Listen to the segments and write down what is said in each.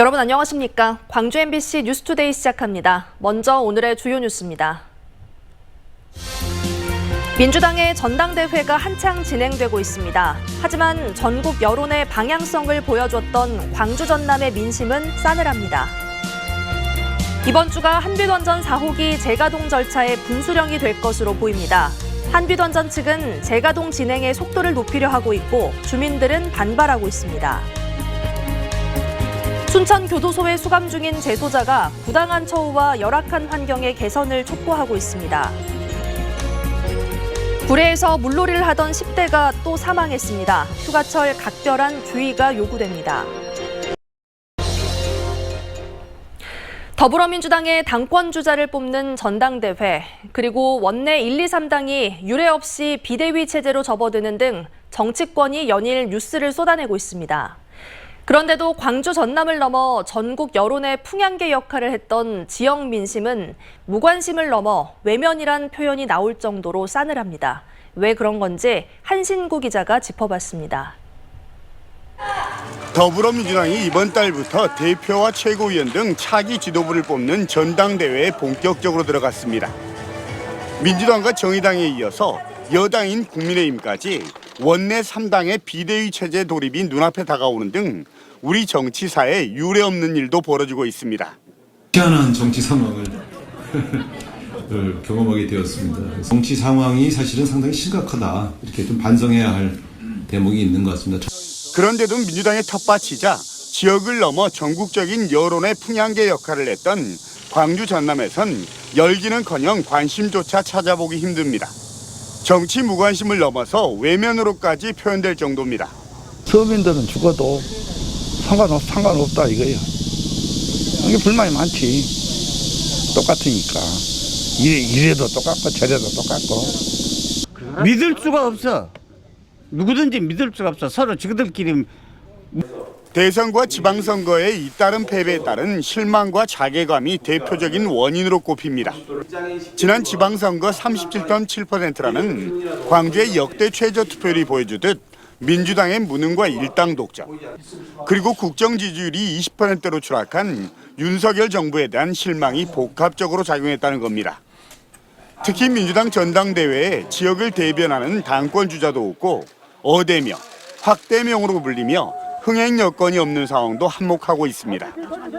여러분 안녕하십니까? 광주 MBC 뉴스투데이 시작합니다. 먼저 오늘의 주요 뉴스입니다. 민주당의 전당대회가 한창 진행되고 있습니다. 하지만 전국 여론의 방향성을 보여줬던 광주 전남의 민심은 싸늘합니다. 이번 주가 한빛원전 4호기 재가동 절차의 분수령이 될 것으로 보입니다. 한빛원전 측은 재가동 진행의 속도를 높이려 하고 있고 주민들은 반발하고 있습니다. 춘천 교도소에 수감 중인 재소자가 부당한 처우와 열악한 환경의 개선을 촉구하고 있습니다. 구례에서 물놀이를 하던 10대가 또 사망했습니다. 휴가철 각별한 주의가 요구됩니다. 더불어민주당의 당권 주자를 뽑는 전당대회, 그리고 원내 1, 2, 3당이 유례 없이 비대위 체제로 접어드는 등 정치권이 연일 뉴스를 쏟아내고 있습니다. 그런데도 광주 전남을 넘어 전국 여론의 풍향계 역할을 했던 지역 민심은 무관심을 넘어 외면이란 표현이 나올 정도로 싸늘합니다. 왜 그런 건지 한신구 기자가 짚어봤습니다. 더불어민주당이 이번 달부터 대표와 최고위원 등 차기 지도부를 뽑는 전당대회에 본격적으로 들어갔습니다. 민주당과 정의당에 이어서 여당인 국민의힘까지 원내 3당의 비대위 체제 돌입이 눈앞에 다가오는 등 우리 정치사에 유례없는 일도 벌어지고 있습니다. 희한한 정치 상황을 을 경험하게 되었습니다. 정치 상황이 사실은 상당히 심각하다 이렇게 좀 반성해야 할 대목이 있는 것 같습니다. 그런데도 민주당의 텃밭이자 지역을 넘어 전국적인 여론의 풍향계 역할을 했던 광주 전남에선 열기는커녕 관심조차 찾아보기 힘듭니다. 정치 무관심을 넘어서 외면으로까지 표현될 정도입니다. 서민들은 죽어도 상관없, 상관없다 이거예요. 이게 불만이 많지. 똑같으니까. 이래, 이래도 똑같고 저래도 똑같고. 믿을 수가 없어. 누구든지 믿을 수가 없어. 서로 지그들끼리 대선과 지방선거의 잇따른 패배에 따른 실망과 자괴감이 대표적인 원인으로 꼽힙니다. 지난 지방선거 37.7%라는 광주의 역대 최저 투표율이 보여주듯 민주당의 무능과 일당 독점, 그리고 국정 지지율이 20%로 추락한 윤석열 정부에 대한 실망이 복합적으로 작용했다는 겁니다. 특히 민주당 전당대회에 지역을 대변하는 당권 주자도 없고 어대명, 확대명으로 불리며 흥행 여건이 없는 상황도 한몫하고 있습니다.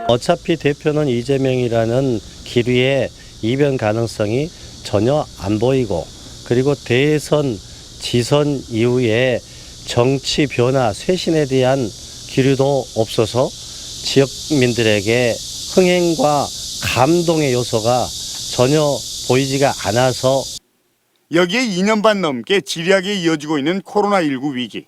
어차피 대표는 이재명이라는 길 위에 이변 가능성이 전혀 안 보이고 그리고 대선 지선 이후에 정치 변화 쇄신에 대한 기류도 없어서 지역민들에게 흥행과 감동의 요소가 전혀 보이지가 않아서 여기에 2년 반 넘게 지리하게 이어지고 있는 코로나19 위기,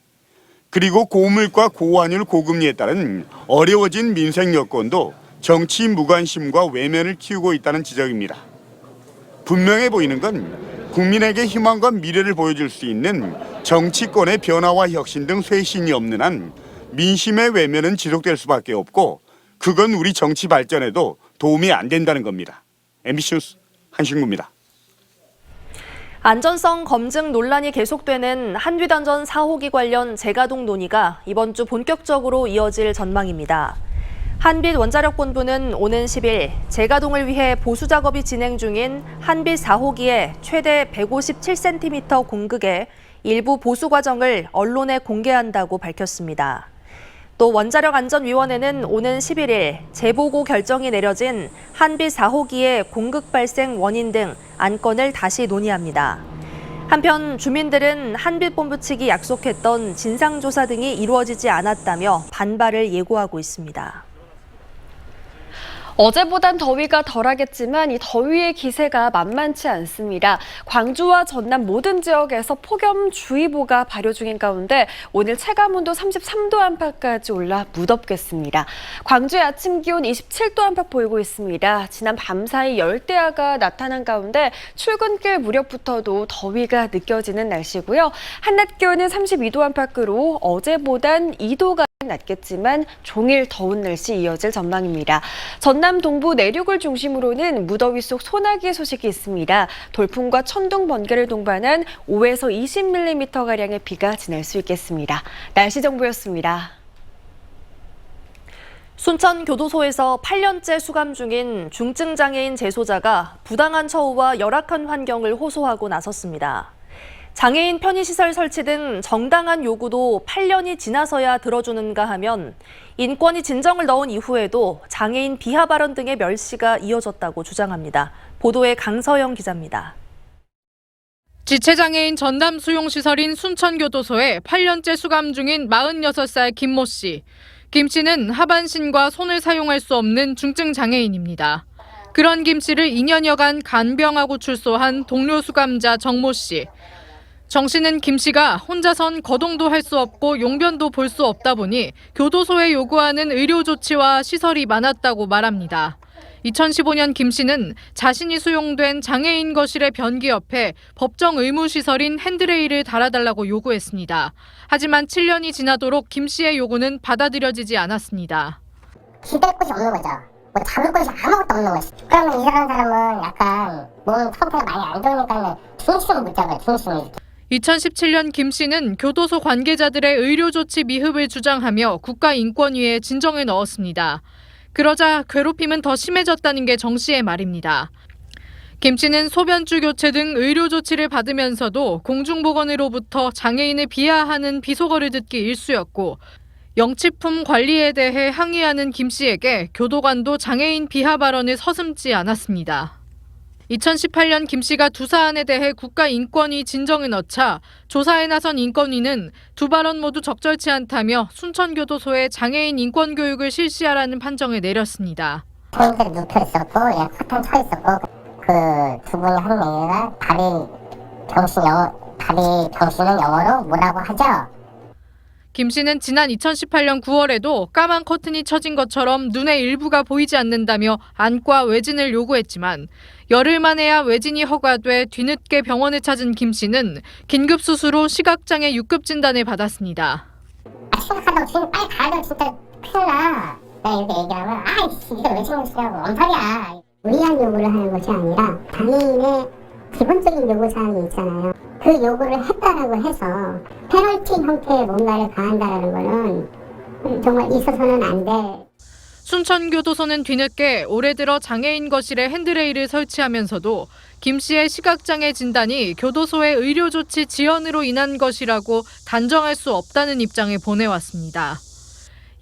그리고 고물가 고환율 고금리에 따른 어려워진 민생 여건도 정치 무관심과 외면을 키우고 있다는 지적입니다. 분명해 보이는 건 국민에게 희망과 미래를 보여줄 수 있는 정치권의 변화와 혁신 등 쇄신이 없는 한 민심의 외면은 지속될 수밖에 없고 그건 우리 정치 발전에도 도움이 안 된다는 겁니다. MBC 뉴스 한신구입니다. 안전성 검증 논란이 계속되는 한빛안전 4호기 관련 재가동 논의가 이번 주 본격적으로 이어질 전망입니다. 한빛 원자력본부는 오는 10일 재가동을 위해 보수 작업이 진행 중인 한빛 4호기의 최대 157cm 공극의 일부 보수 과정을 언론에 공개한다고 밝혔습니다. 또 원자력안전위원회는 오는 11일 재보고 결정이 내려진 한빛 4호기의 공극 발생 원인 등 안건을 다시 논의합니다. 한편 주민들은 한빛본부 측이 약속했던 진상조사 등이 이루어지지 않았다며 반발을 예고하고 있습니다. 어제보단 더위가 덜하겠지만 이 더위의 기세가 만만치 않습니다. 광주와 전남 모든 지역에서 폭염주의보가 발효 중인 가운데 오늘 체감온도 33도 안팎까지 올라 무덥겠습니다. 광주의 아침 기온 27도 안팎 보이고 있습니다. 지난 밤사이 열대야가 나타난 가운데 출근길 무렵부터도 더위가 느껴지는 날씨고요. 한낮 기온은 32도 안팎으로 어제보단 2도가 낮겠지만 종일 더운 날씨 이어질 전망입니다. 전남 동부 내륙을 중심으로는 무더위 속 소나기 소식이 있습니다. 돌풍과 천둥 번개를 동반한 5에서 20mm 가량의 비가 지날 수 있겠습니다. 날씨 정보였습니다. 순천 교도소에서 8년째 수감 중인 중증 장애인 재소자가 부당한 처우와 열악한 환경을 호소하고 나섰습니다. 장애인 편의시설 설치 등 정당한 요구도 8년이 지나서야 들어주는가 하면 인권이 진정을 넣은 이후에도 장애인 비하 발언 등의 멸시가 이어졌다고 주장합니다. 보도에 강서영 기자입니다. 지체장애인 전담 수용시설인 순천교도소에 8년째 수감 중인 46살 김모 씨. 김 씨는 하반신과 손을 사용할 수 없는 중증 장애인입니다. 그런 김 씨를 2년여간 간병하고 출소한 동료 수감자 정모 씨. 정 씨는 김 씨가 혼자선 거동도 할 수 없고 용변도 볼 수 없다 보니 교도소에 요구하는 의료 조치와 시설이 많았다고 말합니다. 2015년 김 씨는 자신이 수용된 장애인 거실의 변기 옆에 법정 의무 시설인 핸드레일을 달아달라고 요구했습니다. 하지만 7년이 지나도록 김 씨의 요구는 받아들여지지 않았습니다. 기댈 곳이 없는 거죠. 뭐 잡을 곳이 아무것도 없는 거지. 그러면 이 사람 사람은 약간 몸 상태가 많이 안 좋으니까 중심을 못 잡아요. 중심을. 2017년 김 씨는 교도소 관계자들의 의료 조치 미흡을 주장하며 국가인권위에 진정을 넣었습니다. 그러자 괴롭힘은 더 심해졌다는 게 정 씨의 말입니다. 김 씨는 소변주 교체 등 의료 조치를 받으면서도 공중보건으로부터 장애인을 비하하는 비속어를 듣기 일쑤였고 영치품 관리에 대해 항의하는 김 씨에게 교도관도 장애인 비하 발언을 서슴지 않았습니다. 2018년 김 씨가 두 사안에 대해 국가인권위 진정을 넣자 조사에 나선 인권위는 두 발언 모두 적절치 않다며 순천교도소에 장애인 인권 교육을 실시하라는 판정을 내렸습니다. 손들 눕혀 있었고, 예, 커튼 쳐 있었고, 그 두 분이 한 명이가 다리 병신 영어, 다리 병신은 영어로 뭐라고 하죠? 김 씨는 지난 2018년 9월에도 까만 커튼이 쳐진 것처럼 눈의 일부가 보이지 않는다며 안과 외진을 요구했지만 열흘 만에야 외진이 허가돼 뒤늦게 병원을 찾은 김 씨는 긴급 수술 후 시각장애 6급 진단을 받았습니다. 아, 심각하다고 지금 빨리 가야 돼. 진짜 큰일 나. 내가 이렇게 얘기하면, 아이씨, 이게 왜 신경 뭔 소리야. 무리한 요구를 하는 것이 아니라 장애인의 기본적인 요구사항이 있잖아요. 그 요구를 했다라고 해서 페널티 형태의 뭔가를 가한다라는 거는 정말 있어서는 안 돼. 순천교도소는 뒤늦게 올해 들어 장애인 거실에 핸드레일을 설치하면서도 김 씨의 시각장애 진단이 교도소의 의료조치 지연으로 인한 것이라고 단정할 수 없다는 입장을 보내왔습니다.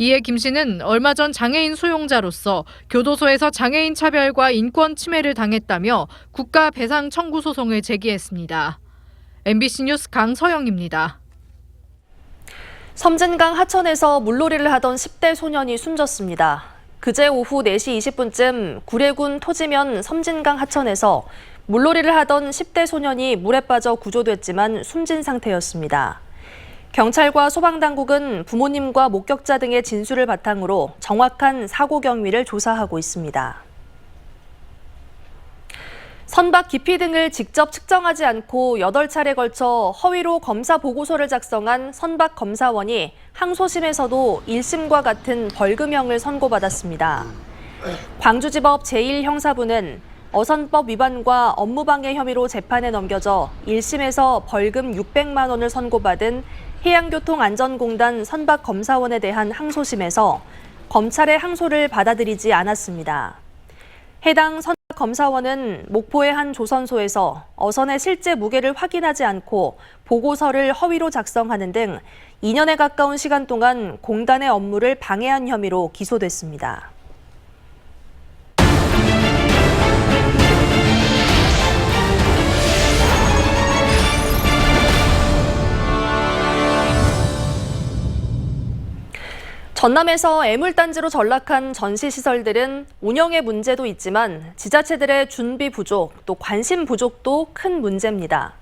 이에 김 씨는 얼마 전 장애인 수용자로서 교도소에서 장애인 차별과 인권 침해를 당했다며 국가 배상 청구 소송을 제기했습니다. MBC 뉴스 강서영입니다. 섬진강 하천에서 물놀이를 하던 10대 소년이 숨졌습니다. 그제 오후 4시 20분쯤 구례군 토지면 섬진강 하천에서 물놀이를 하던 10대 소년이 물에 빠져 구조됐지만 숨진 상태였습니다. 경찰과 소방당국은 부모님과 목격자 등의 진술을 바탕으로 정확한 사고 경위를 조사하고 있습니다. 선박 깊이 등을 직접 측정하지 않고 8차례 걸쳐 허위로 검사 보고서를 작성한 선박 검사원이 항소심에서도 1심과 같은 벌금형을 선고받았습니다. 광주지법 제1형사부는 어선법 위반과 업무방해 혐의로 재판에 넘겨져 1심에서 벌금 600만 원을 선고받은 해양교통안전공단 선박 검사원에 대한 항소심에서 검찰의 항소를 받아들이지 않았습니다. 해당 선박 검사원은 목포의 한 조선소에서 어선의 실제 무게를 확인하지 않고 보고서를 허위로 작성하는 등 2년에 가까운 시간 동안 공단의 업무를 방해한 혐의로 기소됐습니다. 전남에서 애물단지로 전락한 전시시설들은 운영의 문제도 있지만 지자체들의 준비 부족, 또 관심 부족도 큰 문제입니다.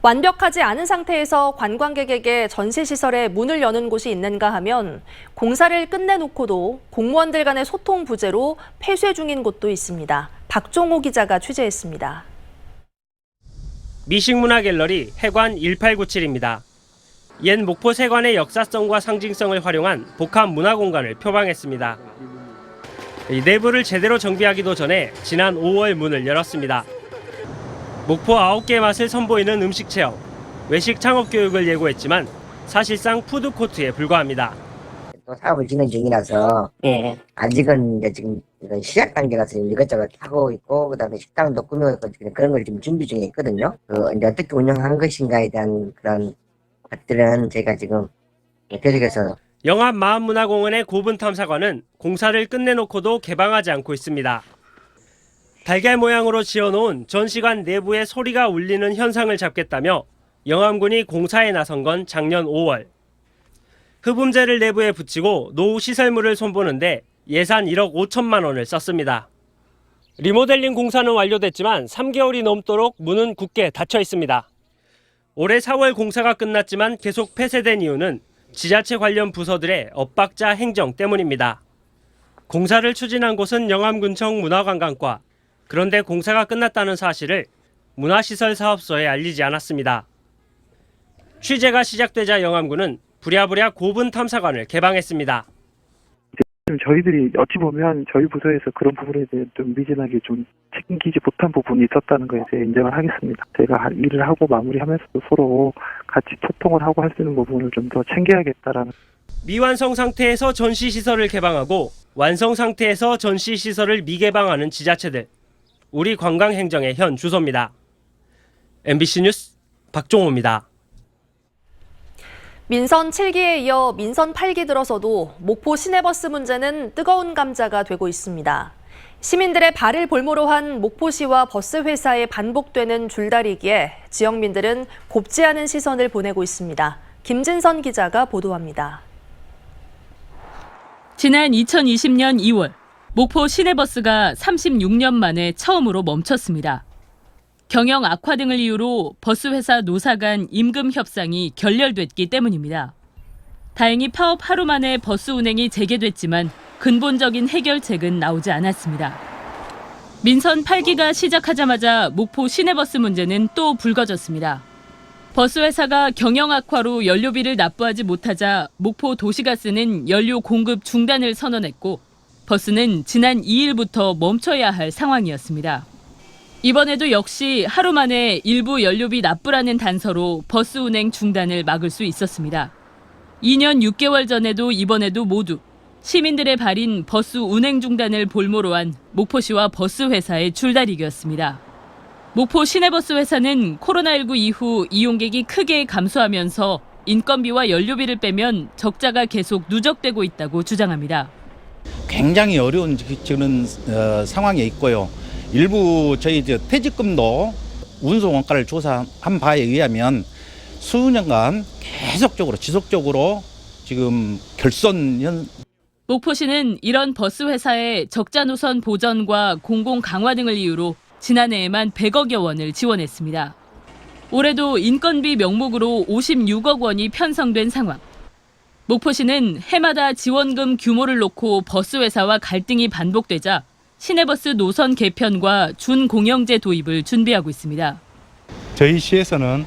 완벽하지 않은 상태에서 관광객에게 전시시설에 문을 여는 곳이 있는가 하면 공사를 끝내놓고도 공무원들 간의 소통 부재로 폐쇄 중인 곳도 있습니다. 박종호 기자가 취재했습니다. 미식문화갤러리 해관 1897입니다. 옛 목포 세관의 역사성과 상징성을 활용한 복합 문화 공간을 표방했습니다. 이 내부를 제대로 정비하기도 전에 지난 5월 문을 열었습니다. 목포 9개 맛을 선보이는 음식 체험, 외식 창업 교육을 예고했지만 사실상 푸드코트에 불과합니다. 또 사업을 진행 중이라서 예. 아직은 이제 지금 이건 시작 단계라서 이것저것 하고 있고 그다음에 식당도 있고 그런 걸 지금 준비 중에 있거든요. 그 이제 어떻게 운영한 것인가에 대한 그런 것들은 제가 지금 계속해서 영암 마음문화공원의 고분 탐사관은 공사를 끝내놓고도 개방하지 않고 있습니다. 달걀 모양으로 지어놓은 전시관 내부에 소리가 울리는 현상을 잡겠다며 영암군이 공사에 나선 건 작년 5월. 흡음재를 내부에 붙이고 노후 시설물을 손보는데 예산 1억 5천만 원을 썼습니다. 리모델링 공사는 완료됐지만 3개월이 넘도록 문은 굳게 닫혀 있습니다. 올해 4월 공사가 끝났지만 계속 폐쇄된 이유는 지자체 관련 부서들의 엇박자 행정 때문입니다. 공사를 추진한 곳은 영암군청 문화관광과 그런데 공사가 끝났다는 사실을 문화시설 사업소에 알리지 않았습니다. 취재가 시작되자 영암군은 부랴부랴 고분 탐사관을 개방했습니다. 지금 저희들이 어찌 보면 저희 부서에서 그런 부분에 대해 좀 미진하게 좀 챙기지 못한 부분이 있었다는 것에 대해 인정을 하겠습니다. 제가 할 일을 하고 마무리하면서도 서로 같이 소통을 하고 할 수 있는 부분을 좀 더 챙겨야겠다라는 미완성 상태에서 전시 시설을 개방하고 완성 상태에서 전시 시설을 미개방하는 지자체들. 우리 관광 행정의 현 주소입니다. MBC 뉴스 박종호입니다. 민선 7기에 이어 민선 8기 들어서도 목포 시내버스 문제는 뜨거운 감자가 되고 있습니다. 시민들의 발을 볼모로 한 목포시와 버스 회사의 반복되는 줄다리기에 지역민들은 곱지 않은 시선을 보내고 있습니다. 김진선 기자가 보도합니다. 지난 2020년 2월 목포 시내버스가 36년 만에 처음으로 멈췄습니다. 경영 악화 등을 이유로 버스 회사 노사 간 임금 협상이 결렬됐기 때문입니다. 다행히 파업 하루 만에 버스 운행이 재개됐지만 근본적인 해결책은 나오지 않았습니다. 민선 8기가 시작하자마자 목포 시내버스 문제는 또 불거졌습니다. 버스 회사가 경영 악화로 연료비를 납부하지 못하자 목포 도시가스는 연료 공급 중단을 선언했고 버스는 지난 2일부터 멈춰야 할 상황이었습니다. 이번에도 역시 하루 만에 일부 연료비 납부라는 단서로 버스 운행 중단을 막을 수 있었습니다. 2년 6개월 전에도 이번에도 모두 시민들의 발인 버스 운행 중단을 볼모로 한 목포시와 버스 회사의 줄다리기였습니다. 목포 시내버스 회사는 코로나19 이후 이용객이 크게 감소하면서 인건비와 연료비를 빼면 적자가 계속 누적되고 있다고 주장합니다. 굉장히 어려운 지금 어, 상황에 있고요. 일부 저희 이제 퇴직금도 운송 원가를 조사한 바에 의하면 수년간 계속적으로 지속적으로 지금 결손 현 목포시는 이런 버스 회사의 적자 노선 보전과 공공 강화 등을 이유로 지난해에만 100억여 원을 지원했습니다. 올해도 인건비 명목으로 56억 원이 편성된 상황. 목포시는 해마다 지원금 규모를 놓고 버스 회사와 갈등이 반복되자 시내버스 노선 개편과 준공영제 도입을 준비하고 있습니다. 저희 시에서는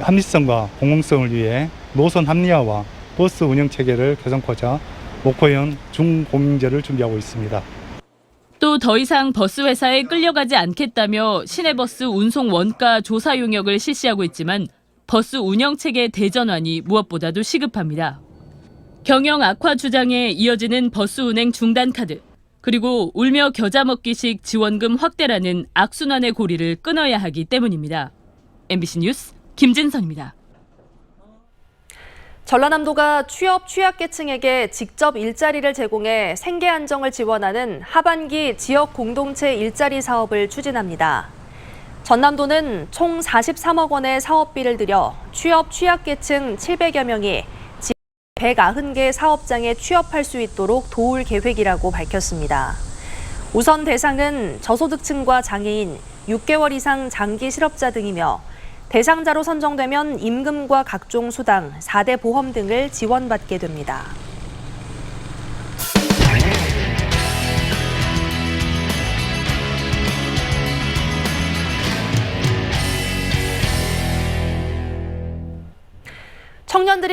합리성과 공공성을 위해 노선 합리화와 버스 운영 체계를 개선코자 목포현 중공영제를 준비하고 있습니다. 또 더 이상 버스 회사에 끌려가지 않겠다며 시내버스 운송 원가 조사 용역을 실시하고 있지만 버스 운영 체계 대전환이 무엇보다도 시급합니다. 경영 악화 주장에 이어지는 버스 운행 중단 카드, 그리고 울며 겨자 먹기식 지원금 확대라는 악순환의 고리를 끊어야 하기 때문입니다. MBC 뉴스 김진선입니다. 전라남도가 취업 취약계층에게 직접 일자리를 제공해 생계 안정을 지원하는 하반기 지역 공동체 일자리 사업을 추진합니다. 전남도는 총 43억 원의 사업비를 들여 취업 취약계층 700여 명이 190개 사업장에 취업할 수 있도록 도울 계획이라고 밝혔습니다. 우선 대상은 저소득층과 장애인, 6개월 이상 장기 실업자 등이며 대상자로 선정되면 임금과 각종 수당, 4대 보험 등을 지원받게 됩니다.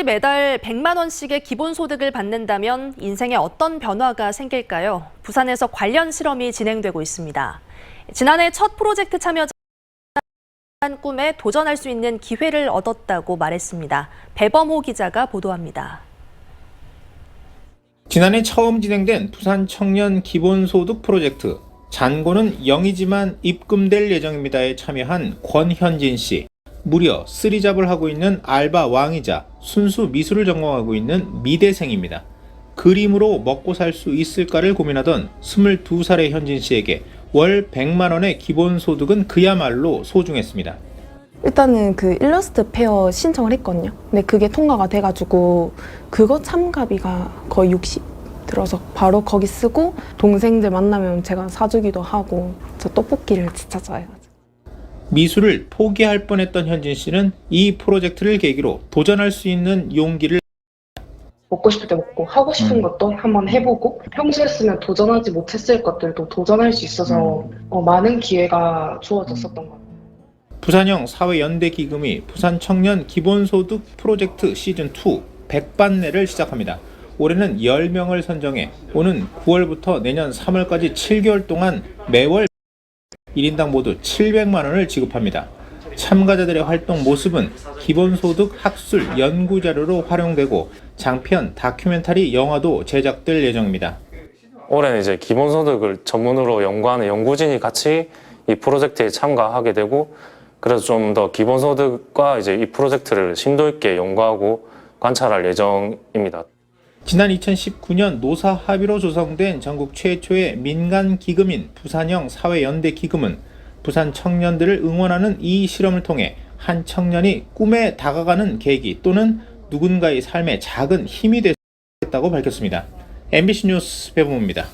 청년들이 매달 100만 원씩의 기본 소득을 받는다면 인생에 어떤 변화가 생길까요? 부산에서 관련 실험이 진행되고 있습니다. 지난해 첫 프로젝트 참여자 꿈에 도전할 수 있는 기회를 얻었다고 말했습니다. 배범호 기자가 보도합니다. 지난해 처음 진행된 부산 청년 기본소득 프로젝트 잔고는 0이지만 입금될 예정입니다에 참여한 권현진 씨. 무려 쓰리잡을 하고 있는 알바 왕이자 순수 미술을 전공하고 있는 미대생입니다. 그림으로 먹고 살 수 있을까를 고민하던 22살의 현진 씨에게 월 100만 원의 기본 소득은 그야말로 소중했습니다. 일단은 그 일러스트 페어 신청을 했거든요. 근데 그게 통과가 돼가지고 그거 참가비가 거의 60 들어서 바로 거기 쓰고 동생들 만나면 제가 사주기도 하고 저 떡볶이를 진짜 좋아해가지고. 미술을 포기할 뻔했던 현진 씨는 이 프로젝트를 계기로 도전할 수 있는 용기를 먹고 싶을 때 먹고 하고 싶은 것도 한번 해보고 평소에 쓰면 도전하지 못했을 것들도 도전할 수 있어서 어, 많은 기회가 주어졌었던 것 같아요. 부산형 사회연대 기금이 부산 청년 기본소득 프로젝트 시즌 2 백반내를 시작합니다. 올해는 10명을 선정해 오는 9월부터 내년 3월까지 7개월 동안 매월 1인당 모두 700만 원을 지급합니다. 참가자들의 활동 모습은 기본소득 학술 연구 자료로 활용되고 장편 다큐멘터리 영화도 제작될 예정입니다. 올해는 이제 기본소득을 전문으로 연구하는 연구진이 같이 이 프로젝트에 참가하게 되고 그래서 좀 더 기본소득과 이제 이 프로젝트를 심도 있게 연구하고 관찰할 예정입니다. 지난 2019년 노사 합의로 조성된 전국 최초의 민간 기금인 부산형 사회연대 기금은 부산 청년들을 응원하는 이 실험을 통해 한 청년이 꿈에 다가가는 계기 또는 누군가의 삶에 작은 힘이 됐다고 밝혔습니다. MBC 뉴스 배봉입니다.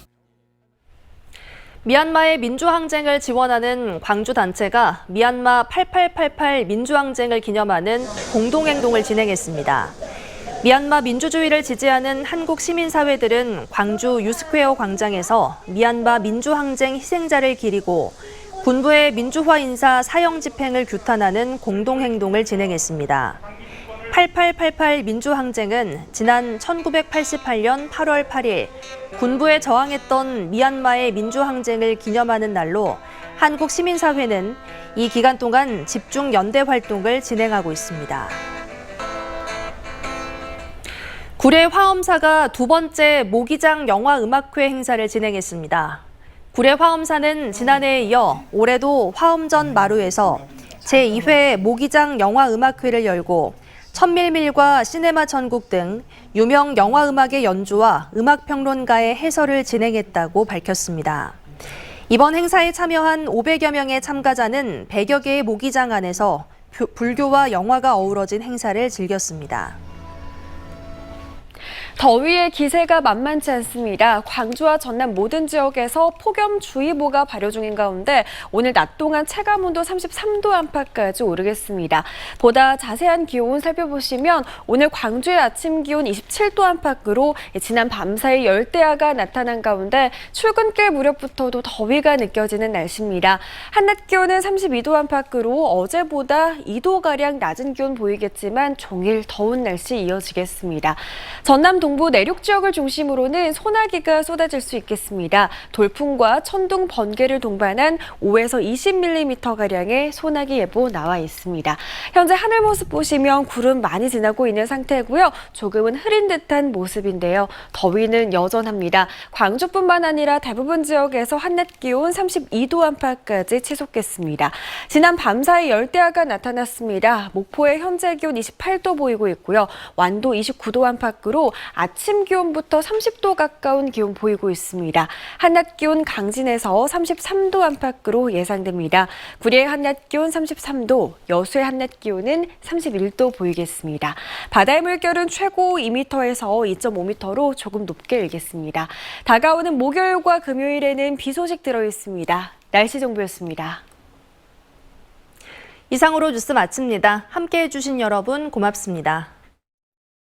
미얀마의 민주항쟁을 지원하는 광주 단체가 미얀마 8888 민주항쟁을 기념하는 공동행동을 진행했습니다. 미얀마 민주주의를 지지하는 한국 시민사회들은 광주 유스퀘어 광장에서 미얀마 민주항쟁 희생자를 기리고 군부의 민주화 인사 사형 집행을 규탄하는 공동행동을 진행했습니다. 8888 민주항쟁은 지난 1988년 8월 8일 군부에 저항했던 미얀마의 민주항쟁을 기념하는 날로 한국 시민사회는 이 기간 동안 집중 연대 활동을 진행하고 있습니다. 구례 화엄사가 두 번째 모기장 영화 음악회 행사를 진행했습니다. 구례 화엄사는 지난해에 이어 올해도 화엄전 마루에서 제2회 모기장 영화 음악회를 열고 천밀밀과 시네마 천국 등 유명 영화 음악의 연주와 음악 평론가의 해설을 진행했다고 밝혔습니다. 이번 행사에 참여한 500여 명의 참가자는 100여 개의 모기장 안에서 불교와 영화가 어우러진 행사를 즐겼습니다. 더위의 기세가 만만치 않습니다. 광주와 전남 모든 지역에서 폭염주의보가 발효 중인 가운데 오늘 낮 동안 체감온도 33도 안팎까지 오르겠습니다. 보다 자세한 기온 살펴보시면 오늘 광주의 아침 기온 27도 안팎으로 지난 밤사이 열대야가 나타난 가운데 출근길 무렵부터도 더위가 느껴지는 날씨입니다. 한낮 기온은 32도 안팎으로 어제보다 2도가량 낮은 기온 보이겠지만 종일 더운 날씨 이어지겠습니다. 전남 동부 내륙 지역을 중심으로는 소나기가 쏟아질 수 있겠습니다. 돌풍과 천둥, 번개를 동반한 5에서 20mm가량의 소나기 예보 나와 있습니다. 현재 하늘 모습 보시면 구름 많이 지나고 있는 상태고요. 조금은 흐린 듯한 모습인데요. 더위는 여전합니다. 광주뿐만 아니라 대부분 지역에서 한낮 기온 32도 안팎까지 치솟겠습니다. 지난 밤사이 열대야가 나타났습니다. 목포의 현재 기온 28도 보이고 있고요. 완도 29도 안팎으로 아침 기온부터 30도 가까운 기온 보이고 있습니다. 한낮 기온 강진에서 33도 안팎으로 예상됩니다. 구리의 한낮 기온 33도, 여수의 한낮 기온은 31도 보이겠습니다. 바다의 물결은 최고 2m에서 2.5m로 조금 높게 일겠습니다. 다가오는 목요일과 금요일에는 비 소식 들어 있습니다. 날씨 정보였습니다. 이상으로 뉴스 마칩니다. 함께 해주신 여러분 고맙습니다.